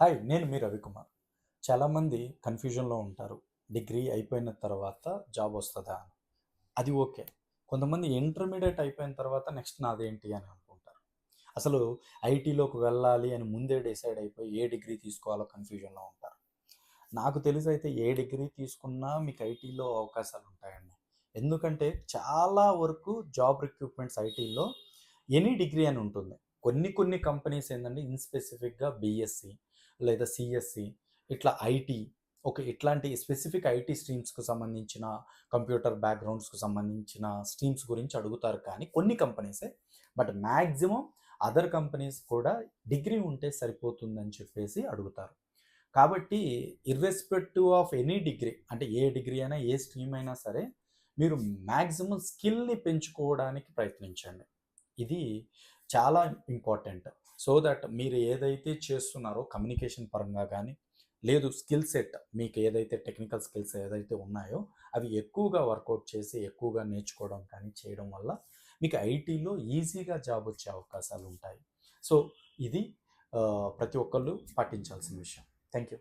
Hi నేను మీ రవికుమార్. చాలామంది కన్ఫ్యూజన్లో ఉంటారు. డిగ్రీ అయిపోయిన తర్వాత జాబ్ వస్తుందా అని. అది ఓకే. కొంతమంది ఇంటర్మీడియట్ అయిపోయిన తర్వాత నెక్స్ట్ నాదేంటి అని అనుకుంటారు. అసలు ఐటీలోకి వెళ్ళాలి అని ముందే డిసైడ్ అయిపోయి ఏ డిగ్రీ తీసుకోవాలో కన్ఫ్యూజన్లో ఉంటారు. నాకు తెలిసి అయితే ఏ డిగ్రీ తీసుకున్నా మీకు ఐటీలో అవకాశాలు ఉంటాయండి. ఎందుకంటే చాలా వరకు జాబ్ రిక్రూట్మెంట్స్ ఐటీలో ఎనీ డిగ్రీ అని ఉంటుంది. కొన్ని కొన్ని కంపెనీస్ ఏంటంటే ఇన్స్పెసిఫిక్గా బీఎస్సీ లేదా సిఎస్సి ఇట్లా ఐటీ ఒక ఇట్లాంటి స్పెసిఫిక్ ఐటీ స్ట్రీమ్స్కు సంబంధించిన కంప్యూటర్ బ్యాక్గ్రౌండ్స్కు సంబంధించిన స్ట్రీమ్స్ గురించి అడుగుతారు కానీ కొన్ని కంపెనీసే. బట్ మ్యాక్సిమం అదర్ కంపెనీస్ కూడా డిగ్రీ ఉంటే సరిపోతుందని చెప్పేసి అడుగుతారు. కాబట్టి ఇర్రెస్పెక్టివ్ ఆఫ్ ఎనీ డిగ్రీ అంటే ఏ డిగ్రీ అయినా ఏ స్ట్రీమ్ అయినా సరే మీరు మ్యాక్సిమం స్కిల్ని పెంచుకోవడానికి ప్రయత్నించండి. ఇది చాలా ఇంపార్టెంట్. సో దట్ మీరు ఏదైతే చేస్తున్నారో కమ్యూనికేషన్ పరంగా కానీ లేదు స్కిల్ సెట్ మీకు ఏదైతే టెక్నికల్ స్కిల్స్ ఏదైతే ఉన్నాయో అవి ఎక్కువగా వర్కౌట్ చేసి ఎక్కువగా నేర్చుకోవడం కానీ చేయడం వల్ల మీకు ఐటీలో ఈజీగా జాబ్ వచ్చే అవకాశాలు ఉంటాయి. సో ఇది ప్రతి ఒక్కళ్ళు పాటించాల్సిన విషయం. Thank you.